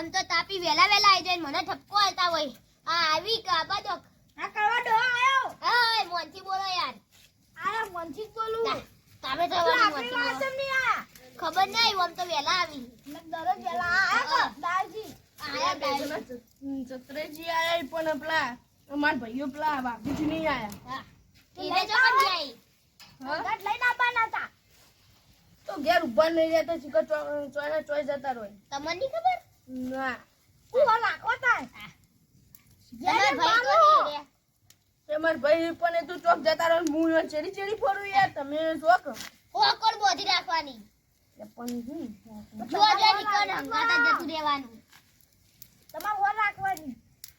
આમ તો તાપી વેલા વેલા આવી જાય મને ઠપકો આવતા હોય. આ આવી કાબા તો આ કરવા ડો આયો? હાય મોનથી બોલો યાર. આયો મનથી બોલું. તમે તો મોનથી વાત બોલો. આ? ખબર નહીં આમ તો વેલા આવી. મેં દરરોજ વેલા આ હા. તો આયા દાજી સત્રેજી આયા પણ પેલા અમાર ભાઈઓ પેલા બાપુજી નહીં આયા. હા. ઈને જો પણ નહીં આવી. ઘાટ લઈને આવવાના હતા. તો ઘેર ઊભા નહીં રહેતા ચોય ચોય જતા રહે. તમને નહીં ખબર? ના. આ નાખવા તા ભાઈ તો નહીં રહ્યા. ભાઈ પણ એ તું ચોક જતા રહે હું ચેડી ચેડી ફોડું યાર તમે શોખ હોકર બોધી રાખવાની. પણ હમ. જો જો નીકળ હંગાતા જતું રહેવાનું. તમારે ઓર રાખવાની.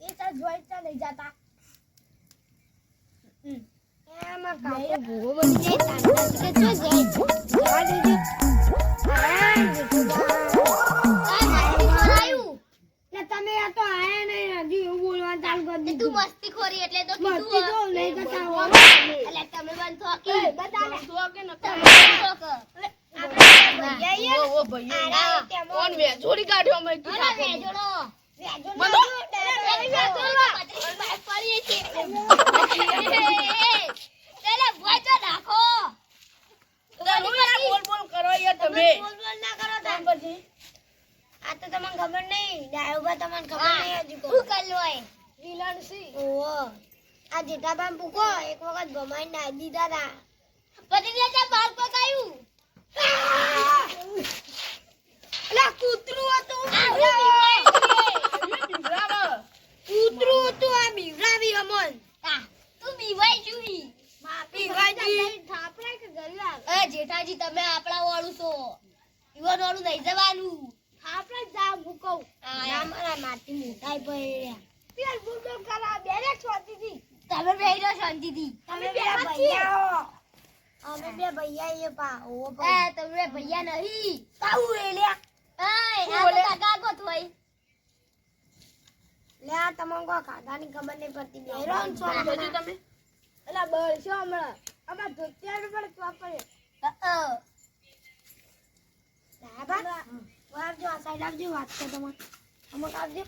એ તો જોઈ ચાલે લઈ જતા. એમાં કાકો ભૂવો બની જાય તાંડા કે જો જાય આ દેજે આ ને તમે આ તો આયા નહીં હજી એવું બોલવાનું ચાલુ કરી દીધું તું મસ્તી ખોરી એટલે તો મસ્તી તો નહીં કરતા હો. એટલે તમે બંધ અમે કી નાખો. તમે બોલ બોલ કરો તમે. બોલ બોલ ના કરો પછી? આ તો તમને ખબર નહીં. ડાયોબા તમને ખબર નહીં હજી શું કરલું હોય? ઓહો. આ જેઠાબાન પૂકો એક વખત ભમાઈ ના દીધા તા. પછી તે બાર પકાયું. અલા કૂતરું હતું. કૂતરું હતું આ બીવરાવી અમન તું બીવાય છું જેઠાજી તમે આપણા વાળું છો. ઈવન વાળું નહીં જવાનું. થાપડા જામ આ, ના મારા માટી મોટાઈ પડ્યા પેલ બુલડોગ કરા બેરે હતી તમે બેહી રહો શાંતિથી? તમે બે ભૈયા અમે બે ભૈયા એ પા ઓ એ તમે ભૈયા નહીં. તાઉ એલ્યા આ લે આ તમને ખબર નહીં પડતી. બેરો છો તમે? એલા બળશો હમણાં. અમાર ધોતિયા પર ચોપડે. અ, અ. આવજો આ સાઈડ આવજો વાત છે તમારે. અમુક આવજો.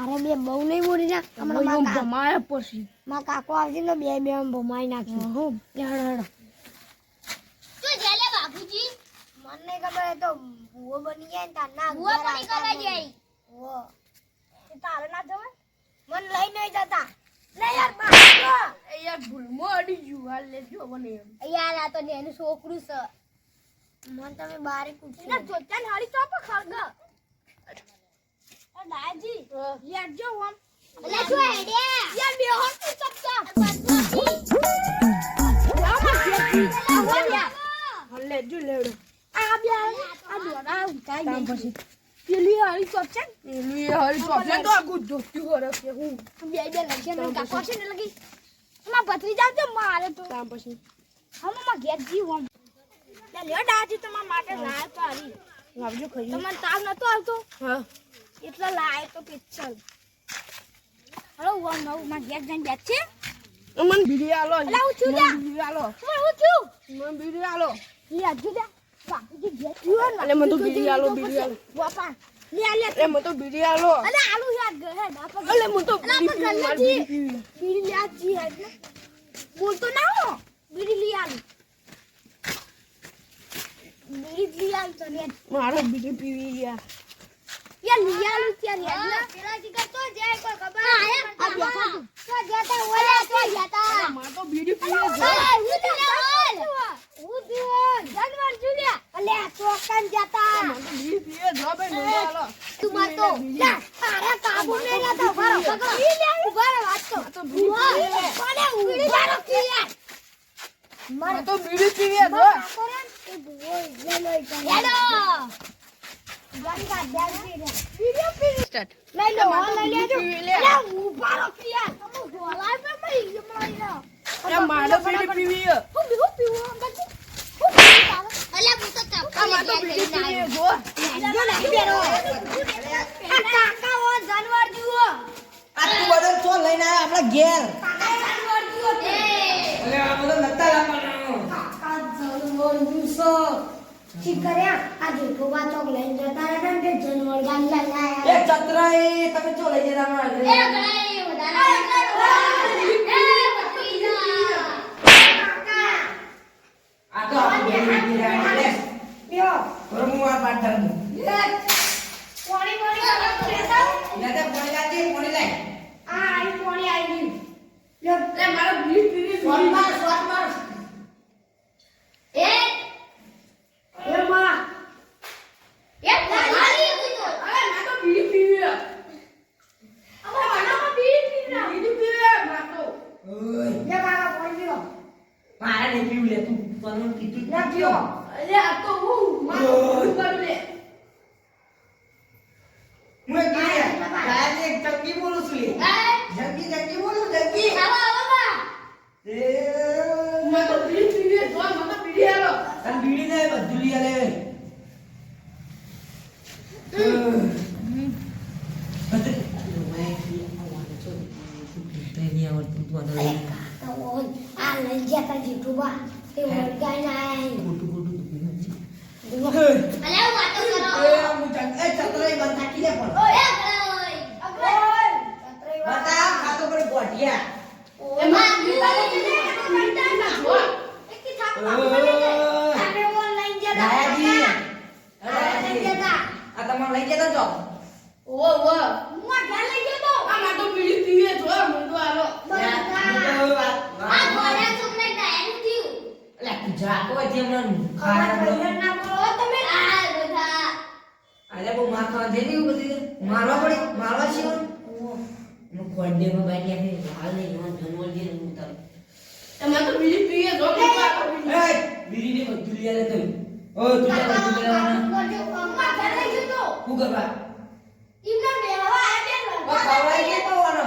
અરે બે બહુ નહીં બોલી ના હમણાં ભાઈઓ મારા ભમાયા પછી. મારા કાકો આવશે ને બે બે ભમાઈ નાખી. હો. હેડો હેડો. તું જેલે બાપુજી. મને નહીં ખબર તો ભૂવો બની જાય ને તાર ના ભૂવા બની જ જાય. વો. એ તારે ના જવાય મન લઈ નહીં જતા. લે યાર બાપુ એ યાર ભૂલમાં અડી ગયું હાલ લેજો મને યાર આ તો નેનું છોકરું છે. મને તમે બારે કૂટી ના જોતા ને હારી ચોપ ખળગ દાજી યાર જો હમ એટલે જો હેડ્યા. યાર બે હોત તું ચપચા હાલ લેજો લેવડો. આ બે આ દોડા ઉતાઈ દે પછી. પેલી હારી છે એલું એ હારી ચોપડે તો આગું જોત્યું કરે કે હું. બે બે લગશે ને કાકો છે ને લગી. માં પતરી જાવ તો મારે તો. કામ પછી. હમમાં ઘેર જીવ હમ લે લ્યો દાજી તમારા માટે લાય તો હારી લાવજો ખાઈ તમને તાવ નતો આવતો? હા. એટલે લાય તો પિક્ચર. હલો વન નવમાં ઘેર જઈને બેઠ છે. મને બીડી આલો. અલા, હું છું ત્યાં. બીડી આલો. હું છું મને બીડી આલો. લે આજુ અલે મને તો બીડી આલો બીડી આલો. બાપા લે લે તો બીડી આલો. અલે આલુ યાર ગહે બાપા અલે મને તો બીડી પણ પીવી, મારે ગલ્લાજી. બીડી બીડી લે જી એટલે. બોલતો ના હો. બીડી લી આલુ. બીડી લી આલુ તો લે. મારે બીડી પીવી ગયા યાર લી ત્યાં રે હા, પેલા જીગર તો જાય કોઈ ખબર આ નહીં. આયા આ બેઠા તો. જતા ઓલા તો જતા મારે તો બીડી પીવી છે. હું તો બોલ હું જીવન જાનવર જુલિયા. અલે ચોકન જતા. તો બીડી જો આલો તું લા તારા કાબુ ને વાત તો. તો બીડી કોને મરી મારે તો બીડી જો. જાનવર જુઓ આ તું બધો ચો લઈને આવ્યો આપણા ઘેર કાકા જાનવર જુઓ એટલે આ બધો નતા લાવવાનો કાકા જાનવર જુસો ચીક કર્યા આ જેઠો બા ચોક લઈને જતા રહ્યા ને જનવર ગામ એ લાયા ચતરાઈ તમે ચો લઈ જતા અમારા ઘરે? આ તો આપણું ઊભી રહ્યા છે. લ્યો આ પાટ ધરું. પોણી પોણી કરવા લેતા લે તે પોણી લાવજે, પોણી લાય. આ આઈ પોણી આઈ ગયું લ્યો લે મારે પીવી શોટ બીડી. માર, શોટ માર. એ માં અરે ના તો બીડી પીવી છે. બીડી પીવી છે, ના તો. ઓય, લે કાકા પોણી લ્યો મારે નહીં પીવું લે, તું તને કીધું જ લે નથી. પીઓ અરે આ તો હું મારે લે. હું ગીરી, ગાયને એક જંગી બોલું છું લે. જંગી, જંગી બોલું, જંગી. એ, મેં તો બીડી પીવી જો મને બીડી આલો. તને બીડી ને બધું લઈ આલે. આ લઈ ગયા તા જેઠો બા તે વળગાઈને આયા લઈ જતા જો ઓ ઓવો. હું ઘર લઈ ગયો તો આ માં તો બીડી પીવી છે, જો મને તો આલો. અલા, તું જાતો હોય તે હમણાં અમારા ખાવા દો. ભાઈબંધ ના બોલો તમે અરે બહુ માર ખાવા દે ને એવું બધું. મારવા પડે મારવા સિવાય હું ખોડેમાં બાકી આપી હાલ નહીં એમાં જનવર જે હું તારું એમાં તો બીડી પીવી છે, જો મને તો આલો બીડી. એ બીડીને બધું લઈ આલે તું તું ઓ ખવડાવી દે તો આનો.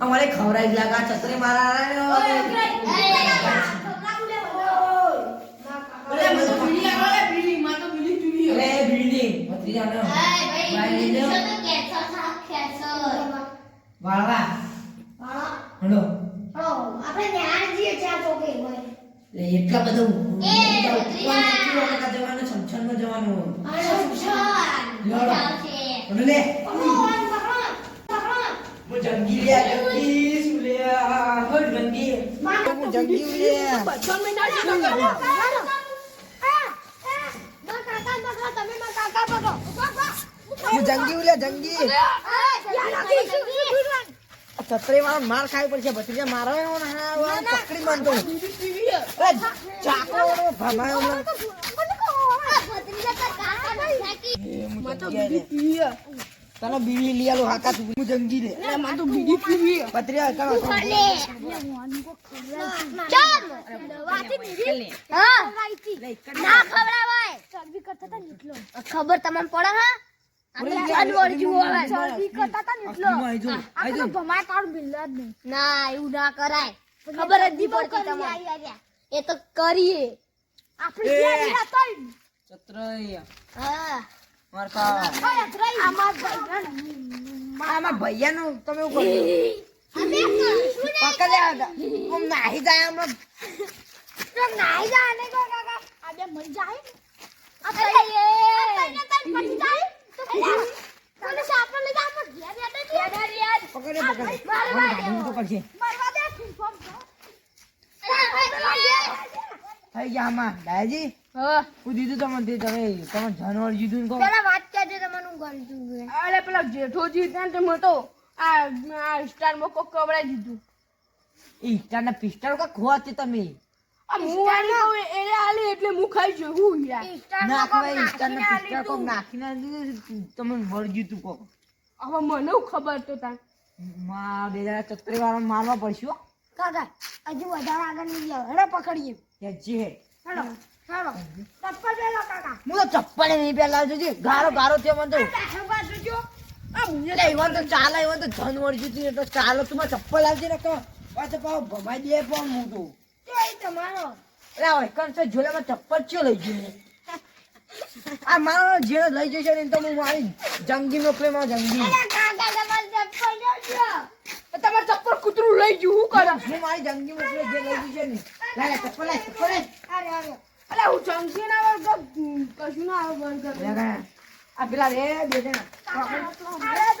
અમારે ખવડાવી જ લાગે આ છત્રી મારા અરે મને તો બીડી આલો લે, બીડી. માં તો બીડી પીવી છે. અરે બીડી ભત્રીજાને બાઈ લઈ જાઓ. વાળવા. હલો. આપણે ત્યાં જઈએ ત્યાં ચોકે હોય એટલે એટલા બધા એ, જવાનું ભત્રીજા. છમછાનમાં જવાનું સુશાન હલો લે. હું જંગી લે જંગી આ, હો જંગી. હું જંગી લે. મેં ના જંગી ઉલ્યા જંગી. છત્રી વાળા માર ખાવી પડશે ભત્રીજા ને હા વાળા પકડી બાંધો છે. અરે ચાકો ભમાયો ને. બીડી તને બીડી લઈ આલો હાકા તું હું જંગી લે અરે માં તો બીડી પીવી. ભત્રીજા કરો ખબર તમને પડે હા. આવે ચરબી કરતા નીકળો ખબર તમને પડે જો નહીં ના એવું ના કરાય. ખબર જ નહીં પડતી તમને એ તો કરીએ. આપણે એ. જ્યાં. છત્રી હા. માર ખા આમાં ભાઈ તમે એવું કરો. પકડ્યા આમ નાહી જાય આમાં નાઈ જા ને કાકા. આ બે મરી જાય. આ તઈ આ તઈ ને જાય. થઈ ગયા આમાં હું દીધું તમને તે તમે તમે જાનવર જીધું કહો પેલા વાત કરજો તમને હું કરી અરે પેલા જેઠોજી હતા ને તે મને તો આ આ સ્ટારમાં કોક કવડાવી દીધું. એ ઈટાના પિસ્ટલ કા ખોવા છે તમે. મારવા પડશે કાકા હજુ વધારે આગળ નહીં જાવ હેડો પકડીએ. હેડો હેડો. ચપ્પલ પહેલો કાકા. હું તો ચપ્પલ નહીં પહેલા જોજે ગારો ગારો થયો મને તો. એવા તો ચાલે એવા તો એટલે ચાલો તું ચપ્પલ આવજે ને કહો. પાછો પાછો ભમાઈ દે પણ હું તો. તમારો એટલે હવે ઝોલામાં ચપ્પલ ચો લઈ ગયું આ મારો જે લઈ જશે ને તો હું મારી જંગી મોકલે માં જંગી તમારે ચપ્પલ કૂતરું લઈ ગયું કરે હું મારી જંગી મોકલે જે લઈ ગઈ ને લાય ચપ્પલ લાય ચપ્પલ અરે અરે અલે હું જંગી ના આવે કશું ના આવે બર્ગર આ પેલા રે બે જણા મેના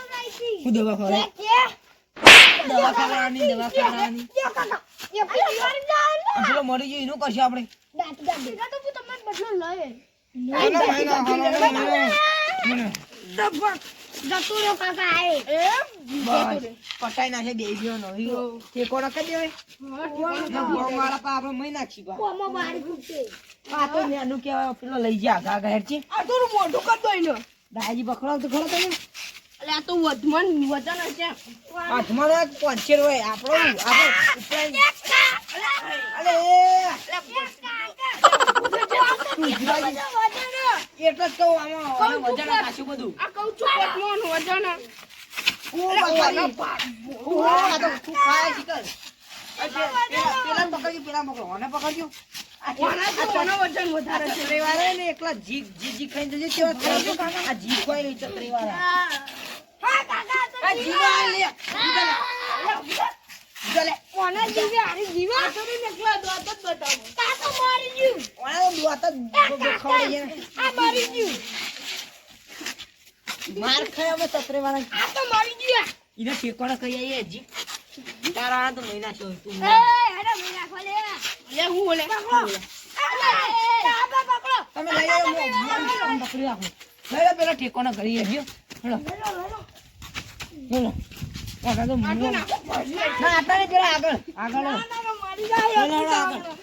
દવા ખવડાવી દવા ખવડાવવાની દવા ખવડાવવાની પેલો મરી ગયો એનું કશું આપણે? પટાઈ નાખે દે ગયો નવી ઠેકો રખી દેવે મારા પા આપણે મહી નાખી આ તો કેવાય પેલો લઈ જા આગા આગા હેરજી આ થોડું મોઢું કર દો એને. દાજી પકડાવ તો ખરો તમે. અલે આ તો વધમન વજન હશે. હાથમાં તો હોય આપણો એટલે જ કહું આમાં વજન ખાશું બધું. આ કહું છું વધમન વજન એકલા જીગ જીજી ખાઈને જજો કેવા આ જીભ કોઈ. જીગા લે. કોના જીવે આરી જીવે આ તો નહીં દોત જ બતાવો. કાકો મારી ગયું ઓલા તો દુઆત જ બ- બ- ખવડાવીએ ને. આ મારી ગયું માર ખાય અમે ચતરીવાળા. આ તો મારી ગયું ઈને ઠેકોણા ખાઈ આવીએ જીગ. તારા તો મહિના છે તું એ હેડો મેરા ખોલે. લે હું ઓલે તમે લઈ પકડી રાખું લો પેલા ઠેકોણા કરી આવજો હેલો. હેલો. આટલા તો મૂળો- ના. આટલા નહીં પેલા આગળ. આગળ. હેલો, હેલો, આગળ.